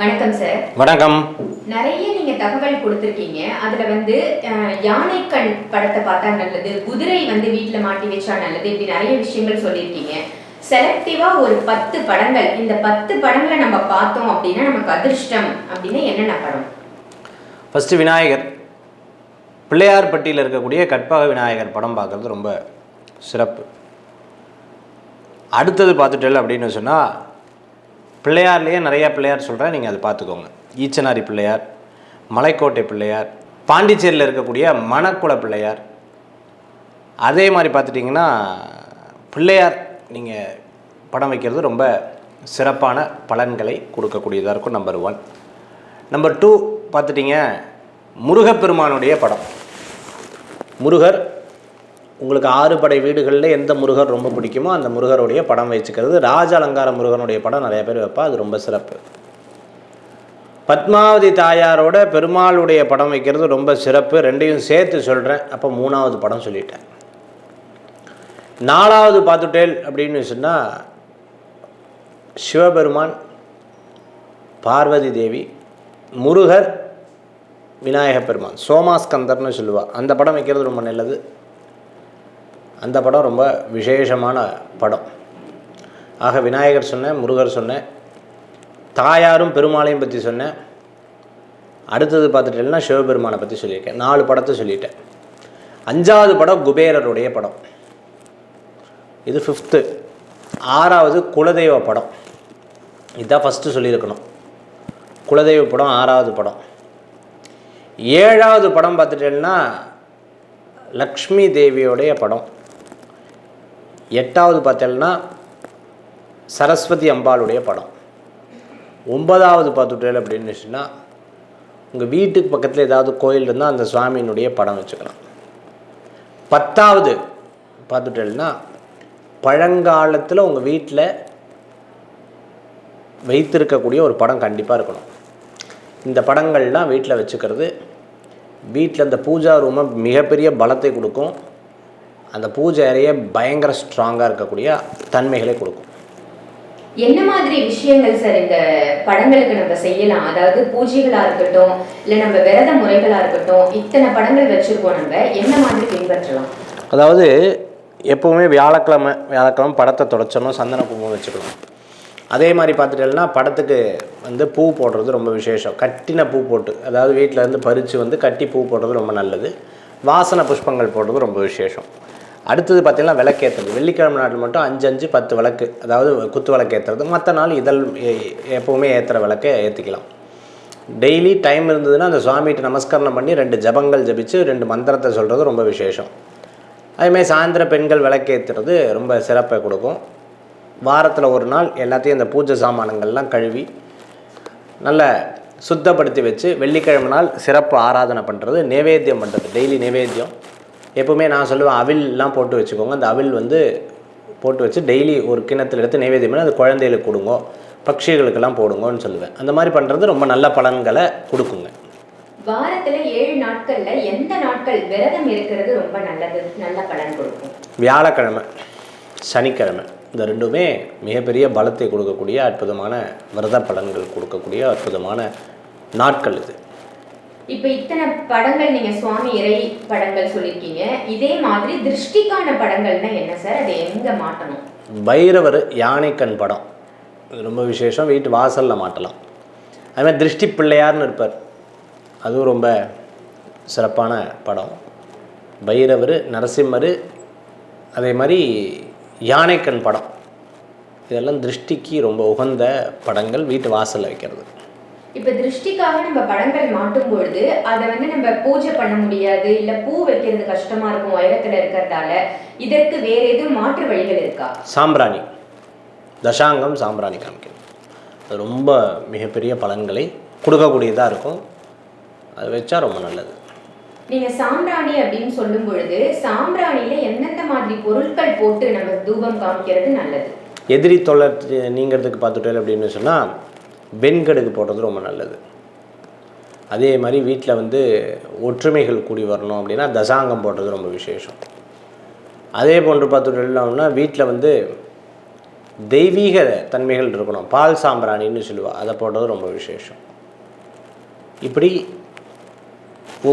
வணக்கம் சார் வணக்கம். நிறைய நீங்க தகவல் கொடுத்துருக்கீங்க. அதுல வந்து யானைக்கண் படத்தை பார்த்தா நல்லது குதிரை வந்து வீட்ல மாட்டி வச்சா நல்லது இப்படி நிறைய விஷயங்கள் சொல்லியிருக்கீங்க. செலக்டிவா ஒரு பத்து படங்கள் இந்த பத்து படங்களை நம்ம பார்த்தோம் அப்படின்னா நமக்கு அதிர்ஷ்டம் அப்படின்னு என்னென்ன படம்? ஃபஸ்ட்டு விநாயகர். பிள்ளையார்பட்டியில் இருக்கக்கூடிய கற்பக விநாயகர் படம் பார்க்குறது ரொம்ப சிறப்பு. அடுத்தது பார்த்துட்டல் அப்படின்னு சொன்னால் பிள்ளையார்லேயே நிறையா பிள்ளையார் சொல்கிறேன் நீங்கள் அதை பார்த்துக்கோங்க. ஈச்சனாரி பிள்ளையார் மலைக்கோட்டை பிள்ளையார் பாண்டிச்சேரியில் இருக்கக்கூடிய மணக்குள பிள்ளையார். அதே மாதிரி பார்த்துட்டிங்கன்னா பிள்ளையார் நீங்கள் படம் வைக்கிறது ரொம்ப சிறப்பான பலன்களை கொடுக்கக்கூடியதாக இருக்கும் நம்பர் ஒன் நம்பர் டூ பார்த்துட்டிங்க முருகப்பெருமானுடைய படம். முருகர் உங்களுக்கு ஆறு படை வீடுகளில் எந்த முருகர் ரொம்ப பிடிக்குமோ அந்த முருகருடைய படம் வச்சுக்கிறது. ராஜ அலங்கார முருகனுடைய படம் நிறைய பேர் வைப்பா அது ரொம்ப சிறப்பு. பத்மாவதி தாயாரோட பெருமாளுடைய படம் வைக்கிறது ரொம்ப சிறப்பு. ரெண்டையும் சேர்த்து சொல்கிறேன் அப்போ மூணாவது படம் சொல்லிட்டேன். நாலாவது பார்த்துட்டேல் அப்படின்னு சொன்னால் சிவபெருமான் பார்வதி தேவி முருகர் விநாயகப் பெருமான் சோமாஸ்கந்தர்னு சொல்லுவா. அந்த படம் வைக்கிறது ரொம்ப நல்லது. அந்த படம் ரொம்ப விசேஷமான படம். ஆக விநாயகர் சொன்னேன் முருகர் சொன்னேன் தாயாரும் பெருமாளையும் பற்றி சொன்னேன் அடுத்தது பார்த்துட்டேன்னா சிவபெருமானை பற்றி சொல்லியிருக்கேன். நாலு படத்தை சொல்லிட்டேன். அஞ்சாவது படம் குபேரருடைய படம். இது ஃபிஃப்த்து ஆறாவது குலதெய்வ படம். இதுதான் ஃபஸ்ட்டு சொல்லியிருக்கணும். குலதெய்வ படம் ஆறாவது படம். ஏழாவது படம் பார்த்துட்டேன்னா லக்ஷ்மி தேவியோடைய படம். எட்டாவது பார்த்தேன்னா சரஸ்வதி அம்பாளுடைய படம். ஒன்பதாவது பார்த்துட்டேன் அப்படின்னு சொன்னால் உங்கள் வீட்டுக்கு பக்கத்தில் ஏதாவது கோயில் இருந்தால் அந்த சுவாமியினுடைய படம் வச்சுக்கலாம். பத்தாவது பார்த்துட்டேன்னா பழங்காலத்தில் உங்கள் வீட்டில் வைத்திருக்கக்கூடிய ஒரு படம் கண்டிப்பாக இருக்கணும். இந்த படங்கள்லாம் வீட்டில் வச்சுக்கிறது வீட்டில் இந்த பூஜா ரூமை மிகப்பெரிய பலத்தை கொடுக்கும். அந்த பூஜை அறையை பயங்கர ஸ்ட்ராங்காக இருக்கக்கூடிய தன்மைகளை கொடுக்கும். என்ன மாதிரி விஷயங்கள் சார் இந்த படங்களுக்கு நம்ம செய்யலாம்? அதாவது பூஜைகளா இருக்கட்டும் இல்ல நம்ம விரத முறைகளா இருக்கட்டும் இத்தனை படங்கள் வச்சிருக்கோம் நம்ம. என்ன மாதிரி பின்பற்றலாம்? அதாவது எப்போவுமே வியாழக்கிழமை வியாழக்கிழமை படத்தை தொடச்சணும் சந்தன குங்குமம் வச்சுக்கணும். அதே மாதிரி பார்த்துட்டேன்னா படத்துக்கு வந்து பூ போடுறது ரொம்ப விசேஷம். கட்டின பூ போட்டு அதாவது வீட்டில் இருந்து பறித்து வந்து கட்டி பூ போடுறது ரொம்ப நல்லது. வாசனை புஷ்பங்கள் போடுறது ரொம்ப விசேஷம். அடுத்தது பார்த்திங்கன்னா விளக்கேற்றுறது வெள்ளிக்கிழமை நாட்டில் மட்டும் அஞ்சு அஞ்சு பத்து விளக்கு. அதாவது குத்து விளக்கு ஏற்றுறது மற்ற நாள் இதழ் எ- எப்போவுமே ஏற்றுற விளக்கை ஏற்றிக்கலாம் டெய்லி டைம் இருந்ததுன்னா அந்த சுவாமிகிட்ட நமஸ்கரணம் பண்ணி ரெண்டு ஜபங்கள் ஜபித்து ரெண்டு மந்திரத்தை சொல்கிறது ரொம்ப விசேஷம். அதேமாதிரி சாயந்தர பெண்கள் விளக்கேற்றுறது ரொம்ப சிறப்பை கொடுக்கும். வாரத்தில் ஒரு நாள் எல்லாத்தையும் இந்த பூஜை சாமானங்கள்லாம் கழுவி நல்ல சுத்தப்படுத்தி வச்சு வெள்ளிக்கிழமை நாள் சிறப்பு ஆராதனை பண்ணுறது நைவேத்தியம் பண்ணுறது டெய்லி நைவேத்தியம். எப்பவுமே நான் சொல்லுவேன் அவில்லாம் போட்டு வச்சுக்கோங்க. அந்த அவில் வந்து போட்டு வச்சு டெய்லி ஒரு கிணத்துல எடுத்து நைவேத்தியம் பண்ணி அது குழந்தைகளுக்கு கொடுங்க பட்சிகளுக்கெல்லாம் போடுங்கன்னு சொல்லுவேன். அந்த மாதிரி பண்ணுறது ரொம்ப நல்ல பலன்களை கொடுக்குங்க. வாரத்துல ஏழு நாட்கள்ல எந்த நாட்கள் விரதம் இருக்கிறது ரொம்ப நல்லது நல்ல பலன் கொடுக்கும்? வியாழக்கிழமை சனிக்கிழமை இந்த ரெண்டுமே மிகப்பெரிய பலத்தை கொடுக்கக்கூடிய அற்புதமான விரத பலன்கள் கொடுக்கக்கூடிய அற்புதமான நாட்கள் இது. இப்ப இத்தனை படங்கள் நீங்க சுவாமி இறை படங்கள் சொல்லியிருக்கீங்க இதே மாதிரி திருஷ்டிக்கான படங்கள்னா என்ன சார்? அதை எங்க மாட்டணும்? பைரவர் யானைக்கண் படம். ரொம்ப விசேஷம். வீட்டு வாசலில் மாட்டலாம். அதுமாதிரி திருஷ்டி பிள்ளையார்னு இருப்பார். அதுவும் ரொம்ப சிறப்பான படம். பைரவர் நரசிம்மர் அதே மாதிரி யானைக்கண் படம். இதெல்லாம் திருஷ்டிக்கு ரொம்ப உகந்த படங்கள் வீட்டு வாசலில் வைக்கிறது. இப்ப திருஷ்டிக்காக நம்ம படங்கள் மாட்டும் பொழுது அதை வந்து நம்ம பூஜை பண்ண முடியாது இல்ல பூ வைக்கிறது கஷ்டமா இருக்கும் உயரத்துல இருக்கிறதால இதற்கு வேற எதுவும் மாற்று வழிகள் இருக்கா? சாம்பிராணி. தசாங்கம் சாம்பிராணி காமிக்கணும் அது ரொம்ப மிகப்பெரிய பலன்களை கொடுக்கக்கூடியதாக இருக்கும். அது வச்சா ரொம்ப நல்லது. நீங்க சாம்பிராணி அப்படின்னு சொல்லும் பொழுது சாம்பிராணியில எந்தெந்த மாதிரி பொருட்கள் போட்டு நம்ம தூபம் காமிக்கிறது நல்லது? எதிரி தொல்லை நீங்கிறதுக்கு பார்த்துட்டேன் அப்படின்னு சொன்னால் வெண்கடுகு போடுறது ரொம்ப நல்லது. அதே மாதிரி வீட்டில் வந்து ஒற்றுமைகள் கூடி வரணும் அப்படின்னா தசாங்கம் போடுறது ரொம்ப விசேஷம். அதே போன்று பார்த்துட்டோம்னா வீட்டில் வந்து தெய்வீக தன்மைகள் இருக்கணும். பால் சாம்பிராணின்னு சொல்லுவாள் அதை போடுறது ரொம்ப விசேஷம். இப்படி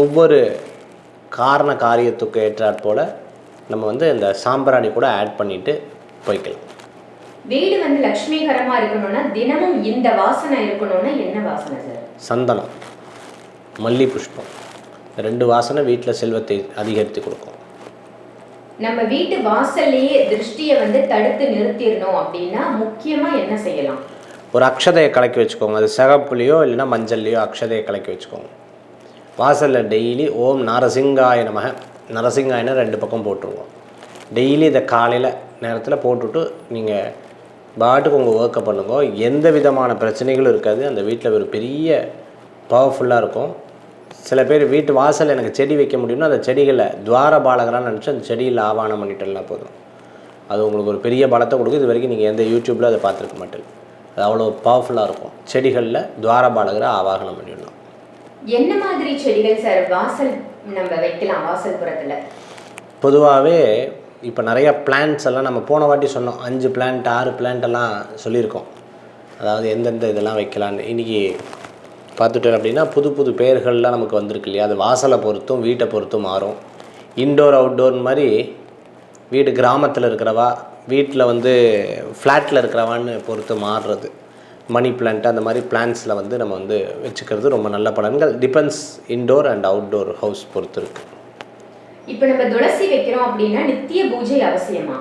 ஒவ்வொரு காரண காரியத்துக்கு ஏற்றாற் போல் நம்ம வந்து இந்த சாம்பிராணி கூட ஆட் பண்ணிவிட்டு போய்க்கலாம். வீடு வந்து லட்சுமிகரமா இருக்கணும்னா தினமும் இந்த வாசனை இருக்கணும்னா என்ன வாசனை சார்? சந்தனம் மல்லி புஷ்பம். ரெண்டு வாசனை வீட்டில் செல்வத்தை அதிகரித்து கொடுக்கும். நம்ம வீட்டு வாசல்லையே திருஷ்டியை வந்து தடுத்து நிறுத்திடணும் அப்படின்னா முக்கியமா என்ன செய்யலாம்? ஒரு அக்ஷதையை கலக்கி வச்சுக்கோங்க. அது சிகப்புலையோ இல்லைன்னா மஞ்சள்லையோ அக்ஷதையை கலக்கி வச்சுக்கோங்க. வாசலில் டெய்லி ஓம் நரசிங்காய நமக. நரசிங்காயன ரெண்டு பக்கம் போட்டுருவோம். டெய்லி இதை காலையில் நேரத்தில் போட்டுவிட்டு நீங்கள் பாட்டுக்கு உங்கள் ஒர்க்கை பண்ணுங்க. எந்த விதமான பிரச்சனைகளும் இருக்காது. அந்த வீட்டில் ஒரு பெரிய பவர்ஃபுல்லாக இருக்கும். சில பேர் வீட்டு வாசல் எனக்கு செடி வைக்க முடியும்னா அந்த செடிகளை துவார பாலகரான்னு நினச்சி அந்த செடியில் ஆவானம் பண்ணிட்டேன்னா போதும். அது உங்களுக்கு ஒரு பெரிய பலத்தை கொடுக்கும். இது வரைக்கும் நீங்கள் எந்த யூடியூப்பில் அதை பார்த்துருக்க மாட்டீங்க. அது அவ்வளோ பவர்ஃபுல்லாக இருக்கும். செடிகளில் துவாரபாலகரை ஆவாகனம் பண்ணிடணும் என்ன மாதிரி செடிகள் சார் வாசல் நம்ம வைக்கலாம் வாசல் புறத்துல. பொதுவாகவே இப்போ நிறைய பிளான்ட்ஸ் எல்லாம் நம்ம போன வாட்டி சொன்னோம். அஞ்சு பிளான்ட் ஆறு பிளான்ட் எல்லாம் சொல்லியிருக்கோம். அதாவது எந்தெந்த இதெல்லாம் வைக்கலான்னு இன்றைக்கி பார்த்துட்டோம் அப்படின்னா புது புது பெயர்கள்லாம் நமக்கு வந்திருக்கு இல்லையா? அது வாசலை பொறுத்தும் வீட்டை பொறுத்தும் மாறும். இன்டோர் அவுட்டோர் மாதிரி வீடு கிராமத்தில் இருக்கிறவா வீட்டில் வந்து ஃப்ளாட்டில் இருக்கிறவான்னு பொறுத்து மாறுறது. மணி பிளான்ட் அந்த மாதிரி பிளான்ஸில் வந்து நம்ம வந்து வச்சுக்கிறது ரொம்ப நல்ல பலன்கள். Depends indoor and outdoor house பொறுத்து இருக்குது இப்போ நம்ம துளசி வைக்கிறோம் அப்படின்னா நித்திய பூஜை அவசியமா?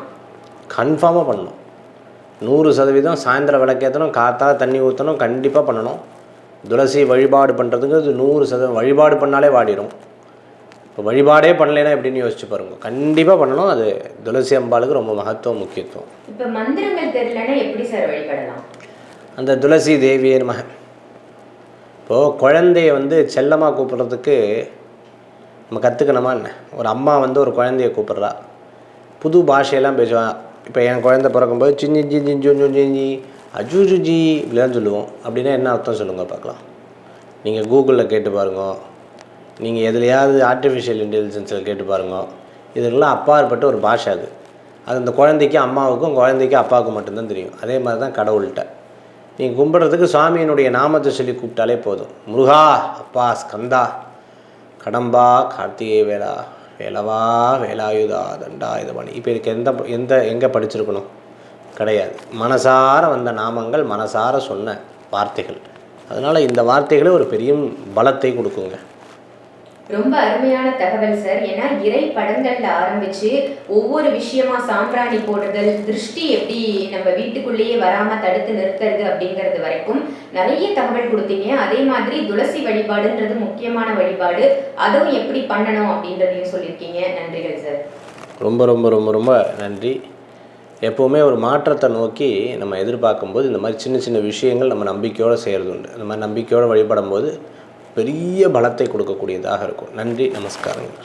கன்ஃபார்மாக பண்ணணும். நூறு சதவீதம் சாயந்தரம் விளக்கேற்றணும் காத்தால தண்ணி ஊற்றணும் கண்டிப்பாக பண்ணணும். துளசி வழிபாடு பண்ணுறதுங்கிறது நூறு சதவீதம் வழிபாடு பண்ணாலே வாடிடும் இப்போ வழிபாடே பண்ணலைன்னா எப்படின்னு யோசிச்சு பாருங்க. கண்டிப்பாக பண்ணணும். அது துளசி அம்பாளுக்கு ரொம்ப மகத்துவம் முக்கியத்துவம். இப்போ மந்திரங்கள் தெரியலன்னா எப்படி சார் வழிபடலாம்? அந்த துளசி தேவியே நம. இப்போது குழந்தைய வந்து செல்லமாக கூப்பிட்றதுக்கு நம்ம கற்றுக்கணுமா என்ன? ஒரு அம்மா வந்து ஒரு குழந்தைய கூப்பிட்றா. புது பாஷையெல்லாம் பேசுவா. இப்போ என் குழந்த பிறக்கும்போது சிஞ்சி சிஞ்சி ஜூஞ்சு சிஞ்சி அஜு ஜுஜி இப்படிலாம் சொல்லுவோம். அப்படின்னா என்ன அர்த்தம் சொல்லுங்கள் பார்க்கலாம். நீங்கள் கூகுளில் கேட்டு பாருங்க. நீங்கள் எதுலையாவது ஆர்டிஃபிஷியல் இன்டெலிஜென்ஸில் கேட்டு பாருங்க. இதெல்லாம் அப்பாற்பட்ட ஒரு பாஷை அது. அது அந்த குழந்தைக்கு அம்மாவுக்கும் குழந்தைக்கு அப்பாவுக்கும் மட்டும்தான் தெரியும். அதே மாதிரி தான் கடவுள்கிட்ட. நீங்கள் கும்பிட்றதுக்கு சுவாமியினுடைய நாமத்தை சொல்லி கூப்பிட்டாலே போதும். முருகா அப்பா ஸ்கந்தா. கடம்பா கார்த்திகை வேளா வேலவா வேலாயுதா தண்டா இது பண்ணி இப்போ இதுக்கு எந்த எந்த எங்கே படிச்சிருக்கணும்? கிடையாது. மனசார வந்த நாமங்கள் மனசார சொன்ன வார்த்தைகள். அதனால் இந்த வார்த்தைகளே ஒரு பெரிய பலத்தை கொடுக்குங்க. ரொம்ப அருமையான தகவல் சார் ஏன்னா இறை படங்கள்ல ஆரம்பிச்சு ஒவ்வொரு விஷயமா சாம்பிராணி போடுதல் திருஷ்டி எப்படி நம்ம வீட்டுக்குள்ளேயே வராம தடுத்து நிறுத்துறது அப்படிங்கிறது வரைக்கும் நிறைய தகவல் கொடுத்தீங்க. அதே மாதிரி துளசி வழிபாடுன்றது முக்கியமான வழிபாடு. அதுவும் எப்படி பண்ணணும் அப்படின்றதையும் சொல்லியிருக்கீங்க. நன்றிகள் சார் ரொம்ப ரொம்ப ரொம்ப ரொம்ப நன்றி. எப்போவுமே ஒரு மாற்றத்தை நோக்கி நம்ம எதிர்பார்க்கும்போது இந்த மாதிரி சின்ன சின்ன விஷயங்கள் நம்ம நம்பிக்கையோடு செய்கிறது உண்டு இந்த மாதிரி நம்பிக்கையோடு வழிபடும் போது பெரிய பலத்தை கொடுக்கக்கூடியதாக இருக்கும். நன்றி நமஸ்காரங்கள்.